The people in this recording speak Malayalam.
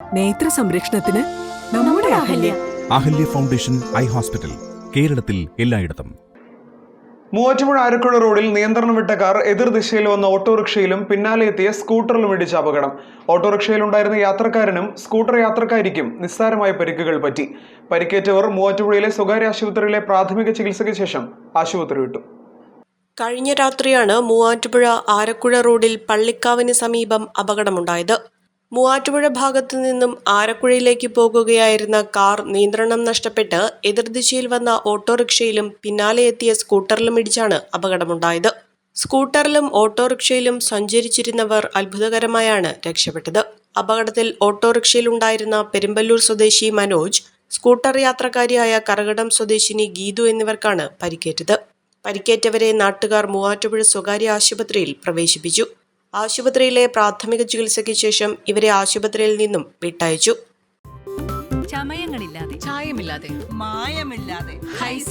നേത്ര സംരക്ഷണത്തിന് നമ്മുടെ Ahalya. Ahalya. Foundation eye hospital കേരളത്തിൽ എല്ലായിടത്തും. മൂവാറ്റുപുഴ ആരക്കുഴ റോഡിൽ നിയന്ത്രണം വിട്ട കാർ എതിർദിശയിൽ വന്ന ഓട്ടോറിക്ഷയിലും പിന്നാലെ എത്തിയ സ്കൂട്ടറിലും ഇടിച്ച അപകടം. ഓട്ടോറിക്ഷയിലുണ്ടായിരുന്ന യാത്രക്കാരനും സ്കൂട്ടർ യാത്രക്കാരിക്കും നിസ്സാരമായ പരിക്കുകൾ പറ്റി. പരിക്കേറ്റവർ മൂവാറ്റുപുഴയിലെ സ്വകാര്യ ആശുപത്രിയിലെ പ്രാഥമിക ചികിത്സയ്ക്ക് ശേഷം ആശുപത്രി വിട്ടു. കഴിഞ്ഞ രാത്രിയാണ് മൂവാറ്റുപുഴ ആരക്കുഴ റോഡിൽ പള്ളിക്കാവിന് സമീപം അപകടമുണ്ടായത്. മൂവാറ്റുപുഴ ഭാഗത്തു നിന്നും ആരക്കുഴയിലേക്ക് പോകുകയായിരുന്ന കാർ നിയന്ത്രണം നഷ്ടപ്പെട്ട് എതിർദിശയിൽ വന്ന ഓട്ടോറിക്ഷയിലും പിന്നാലെ എത്തിയ സ്കൂട്ടറിലും ഇടിച്ചാണ് അപകടമുണ്ടായത്. സ്കൂട്ടറിലും ഓട്ടോറിക്ഷയിലും സഞ്ചരിച്ചിരുന്നവർ അത്ഭുതകരമായാണ് രക്ഷപ്പെട്ടത്. അപകടത്തിൽ ഓട്ടോറിക്ഷയിലുണ്ടായിരുന്ന പെരുമ്പല്ലൂർ സ്വദേശി മനോജ് സ്കൂട്ടർ യാത്രക്കാരിയായ കറകടം സ്വദേശിനി ഗീതു എന്നിവർക്കാണ് പരിക്കേറ്റത്. പരിക്കേറ്റവരെ നാട്ടുകാർ മൂവാറ്റുപുഴ സ്വകാര്യ ആശുപത്രിയിൽ പ്രവേശിപ്പിച്ചു. ആശുപത്രിയിലെ പ്രാഥമിക ചികിത്സയ്ക്ക് ശേഷം ഇവരെ ആശുപത്രിയിൽ നിന്നും വിട്ടയച്ചു. ചമയങ്ങളില്ലാതെ ചായമില്ലാതെ മായമില്ലാതെ ഹൈസ.